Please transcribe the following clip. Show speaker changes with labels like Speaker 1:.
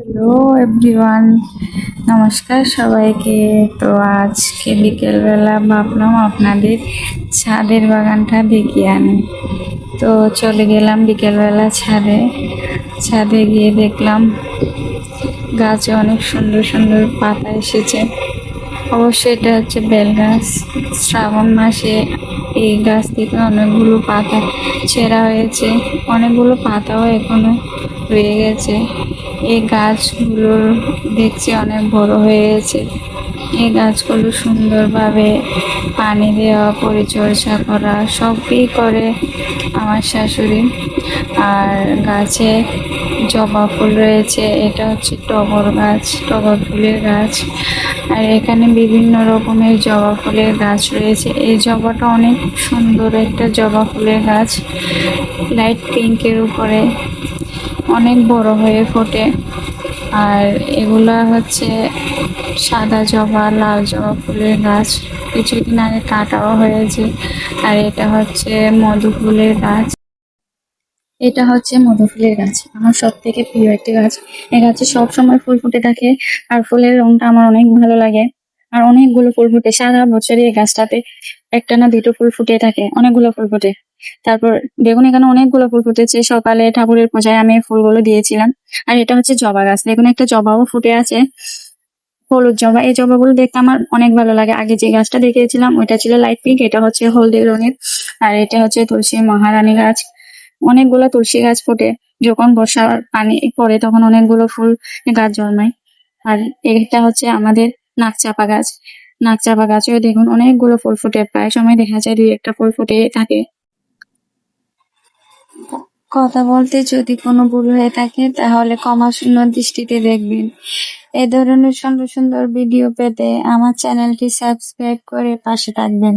Speaker 1: Hello everyone নমস্কার সবাইকে। তো আজকে বিকেলবেলা ভাবলাম আপনাদের ছাদের বাগানটা দেখিয়ে আনি। তো চলে গেলাম বিকেলবেলা ছাদে। ছাদে গিয়ে দেখলাম গাছে অনেক সুন্দর সুন্দর পাতা এসেছে। অবশ্যই এটা হচ্ছে বেল গাছ। শ্রাবণ মাসে এই গাছ থেকে অনেকগুলো পাতা ছেঁড়া হয়েছে। অনেকগুলো পাতাও এখনও রয়ে গেছে। এই গাছগুলোর দেখছি অনেক বড় হয়ে গেছে এই গাছগুলো সুন্দরভাবে পানি দেওয়া, পরিচর্যা করা, সবই করে আমার শাশুড়ি। আর গাছে জবা ফুল রয়েছে, এটা হচ্ছে টগর গাছ, টগর ফুলের গাছ। আর এখানে বিভিন্ন রকমের জবা ফুলের গাছ রয়েছে। এই জবাটা অনেক সুন্দর একটা জবা ফুলের গাছ, লাইট পিঙ্কের উপরে। অনেক বড় হয়ে ফোটে। আর এগুলা হচ্ছে সাদা জবা, লাল জবা ফুলের গাছ। কিছুদিন আগে কাটাও হয়েছে। আর এটা হচ্ছে মধু ফুলের গাছ। এটা হচ্ছে মধু ফুলের গাছ। আমার সব থেকে প্রিয় একটি গাছ। এই গাছে সব সময় ফুল ফুটে থাকে আর ফুলের রংটা আমার অনেক ভালো লাগে। আর অনেকগুলো ফুল ফুটে, সারা বছরই এই গাছটাতে একটা না দুটো ফুল ফুটে থাকে, অনেকগুলো ফুল ফুটে। তারপর দেখুন, এখানে অনেকগুলো ফুল ফুটেছে। সকালে ঠাকুরের পূজায় আমি ফুলগুলো দিয়েছিলাম। আর এটা হচ্ছে জবা গাছ। দেখুন, একটা জবাও ফুটে আছে। হলুদ জবা। এই জবাগুলো দেখতে আমার অনেক ভালো লাগে। আগে যে গাছটা দেখিয়েছিলাম, ওইটা ছিল লাইট পিঙ্ক, এটা হচ্ছে হলদে রঙের। আর এটা হচ্ছে তুলসী মহারানী গাছ। অনেকগুলো তুলসী গাছ ফোটে। যখন বর্ষার পানি পড়ে, তখন অনেকগুলো ফুল গাছ জন্মায়। আর এটা হচ্ছে আমাদের নাকচাপা গাছ। নাকচাপা গাছেও দেখুন অনেকগুলো ফুল ফুটে। প্রায় সময় দেখা যায় দুই একটা ফুল ফুটে থাকে। কথা বলতে যদি কোনো ভুল হয়ে থাকে, তাহলে ক্ষমা শূন্য দৃষ্টিতে দেখবেন। এ ধরনের সুন্দর সুন্দর ভিডিও পেতে আমার চ্যানেলটি সাবস্ক্রাইব করে পাশে থাকবেন।